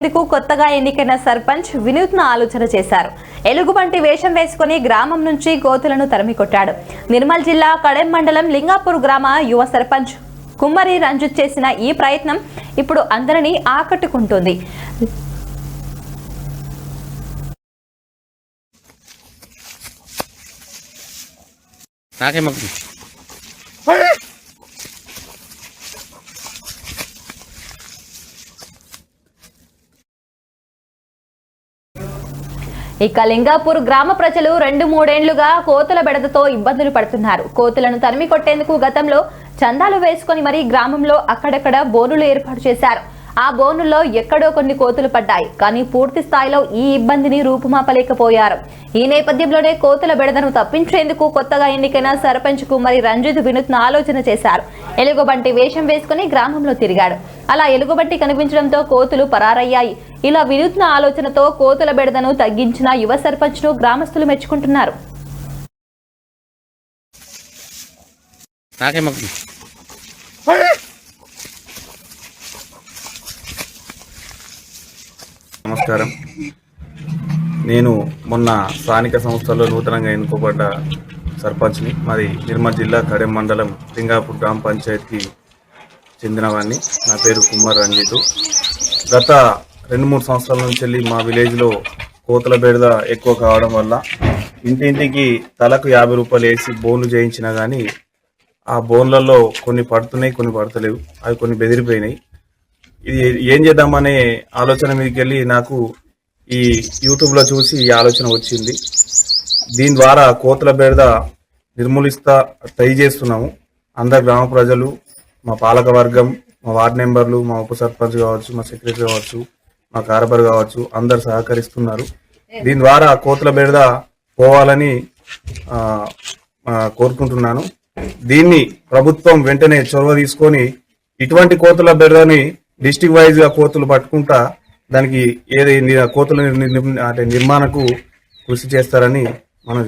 ఇందుకు కొత్తగా ఎన్నికైన సర్పంచ్ వినూత్న ఆలోచన చేశారు. ఎలుగుబంటి వేషం వేసుకుని గ్రామం నుంచి కోతులను తరిమికొట్టాడు నిర్మల్ జిల్లా కడెం మండలం లింగాపూర్ గ్రామ యువ సర్పంచ్ కుమ్మరి రంజిత్ చేసిన ఈ ప్రయత్నం ఇప్పుడు అందరినీ ఆకట్టుకుంటుంది. నాకేమవుతుంది ఇక లింగాపూర్ గ్రామ ప్రజలు రెండు మూడేండ్లుగా కోతుల బెడదతో ఇబ్బందులు పడుతున్నారు. కోతులను తరిమి కొట్టేందుకు గతంలో చందాలు వేసుకొని మరీ గ్రామంలో అక్కడక్కడ బోనులు ఏర్పాటు చేశారు. ఆ బోనుల్లో ఎక్కడో కొన్ని కోతులు పడ్డాయి. కానీ పూర్తి స్థాయిలో ఈ ఇబ్బందిని రూపుమాపలేకపోయారు. ఈ నేపథ్యంలోనే కోతుల బెడదను తప్పించేందుకు కొత్తగా ఎన్నికైన సర్పంచ్ కుమారి రంజిత్ వినూత్న ఆలోచన చేశారు. ఎలుగుబంటి వేషం వేసుకుని గ్రామంలో తిరిగాడు. అలా ఎలుగుబంటి కనిపించడంతో కోతులు పరారయ్యాయి. ఇలా వినూత్న ఆలోచనతో కోతుల బెడదను తగ్గించిన యువ సర్పంచ్ను గ్రామస్తులు మెచ్చుకుంటున్నారు. నమస్కారం. నేను మొన్న స్థానిక సంస్థల్లో నూతనంగా ఎన్నుకోబడ్డ సర్పంచ్ని మాది నిర్మల్ జిల్లా కడెం మండలం లింగాపూర్ గ్రామ పంచాయతీకి చెందినవాడిని. నా పేరు కుమార్ రంజిత్. గత రెండు మూడు సంవత్సరాల నుంచి వెళ్ళి మా విలేజ్లో కోతల బెడద ఎక్కువ కావడం వల్ల ఇంటింటికి తలకు యాభై రూపాయలు వేసి బోన్లు చేయించినా కానీ ఆ బోన్లలో కొన్ని పడుతున్నాయి కొన్ని పడతలేవు. అవి కొన్ని బెదిరిపోయినాయి. ఇది ఏం చేద్దామనే ఆలోచన మీదకి వెళ్ళి నాకు ఈ యూట్యూబ్లో చూసి ఈ ఆలోచన వచ్చింది. దీని ద్వారా కోతల బెడద నిర్మూలిస్తా ట్రై చేస్తున్నాము. అందరు గ్రామ ప్రజలు మా పాలక వర్గం మా వార్డ్ మెంబర్లు మా ఉప సర్పంచ్ కావచ్చు మా సెక్రటరీ కావచ్చు మా కార్బర్ కావచ్చు అందరు సహకరిస్తున్నారు. దీని ద్వారా కోతుల బెడద పోవాలని కోరుకుంటున్నాను. దీన్ని ప్రభుత్వం వెంటనే చొరవ తీసుకొని ఇటువంటి కోతుల బెడదని డిస్టిక్ వైజ్గా కోతులు పట్టుకుంటా దానికి ఏది కోతుల అంటే నిర్మాణకు కృషి చేస్తారని మనం